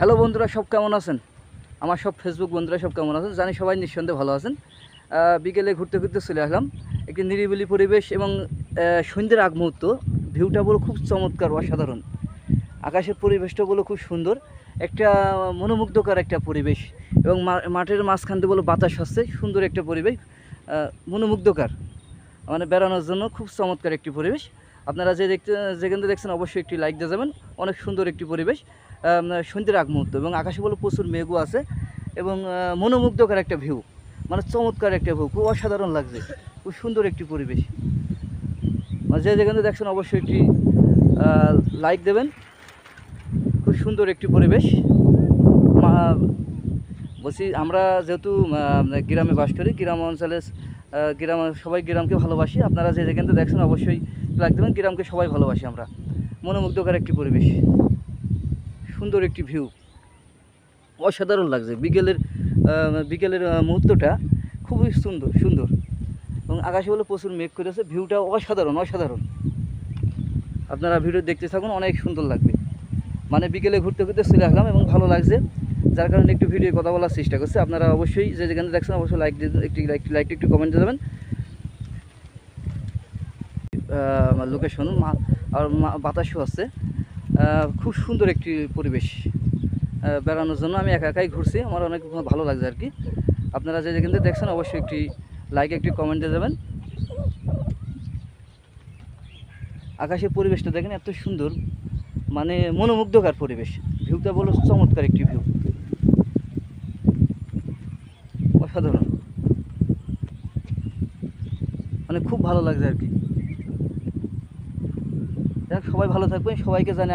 Hello বন্ধুরা, সব কেমন আছেন? আমার সব ফেসবুক বন্ধুরা সব কেমন আছেন? জানি সবাই নিঃসন্দেহে ভালো আছেন। বিকেলে ঘুরতে ঘুরতে চলে আসলাম। একটি নিরিবিলি পরিবেশ এবং সন্ধ্যের আগ মুহূর্ত। ভিউটা বলো, খুব চমৎকার, অসাধারণ। আকাশের পরিবেশটা বলো, খুব সুন্দর। একটা মনোমুগ্ধকর একটা পরিবেশ এবং মাঠের মাঝখান দিয়ে বলো, বাতাস হচ্ছে সুন্দর একটা পরিবেশ মনোমুগ্ধকর। মানে বেড়ানোর জন্য খুব চমৎকার একটি পরিবেশ। আপনারা যে দেখতে, যেখান থেকে দেখছেন অবশ্যই একটি লাইক দিয়ে যাবেন। অনেক সুন্দর একটি পরিবেশ সন্ধ্যের আগ মুহূর্ত এবং আকাশে বলে প্রচুর মেঘও আছে এবং মনোমুগ্ধকর একটা ভিউ মানে চমৎকার একটা ভিউ খুব অসাধারণ লাগছে, খুব সুন্দর একটি পরিবেশ। মানে যে যেখানে দেখছেন অবশ্যই একটি লাইক দেবেন। খুব সুন্দর একটি পরিবেশ। বলছি আমরা যেহেতু গ্রামে বাস করি, গ্রাম অঞ্চলে গ্রাম, সবাই গ্রামকে ভালোবাসি। আপনারা যে যেখানে দেখছেন, অবশ্যই লাইক দেবেন। গ্রামকে সবাই ভালোবাসি আমরা। মনোমুগ্ধকর একটি পরিবেশ। সুন্দর একটি ভিউ অসাধারণ লাগছে। বিকেলের বিকেলের মুহূর্তটা খুবই সুন্দর সুন্দর। এবং আকাশে বলে প্রচুর মেঘ করেছে। ভিউটা অসাধারণ অসাধারণ। আপনারা ভিডিও দেখতে থাকুন, অনেক সুন্দর লাগবে। মানে বিকেলে ঘুরতে ঘুরতে চলে আসলাম এবং ভালো লাগছে। যার কারণে একটু ভিডিও কথা বলার চেষ্টা করছি, আপনারা অবশ্যই যে যেখানে দেখছেন অবশ্যই লাইক একটি লাইক লাইক একটু কমেন্ট দিয়ে দেবেন। লোকেশন আর বাতাসও আছে। খুব সুন্দর একটি পরিবেশ বেড়ানোর জন্য। আমি একা একাই ঘুরছি, আমার অনেক ভালো লাগছে আর কি। আপনারা যে যেখান থেকে দেখছেন অবশ্যই একটি লাইক একটি কমেন্ট দিয়ে দেবেন। আকাশের পরিবেশটা দেখেন, এত সুন্দর। মানে মনোমুগ্ধকর পরিবেশ। ভিউটা বলো, চমৎকার একটি ভিউ অসাধারণ। মানে খুব ভালো লাগছে আর কি। যাক সবাই ভালো থাকবেন সবাইকে জানে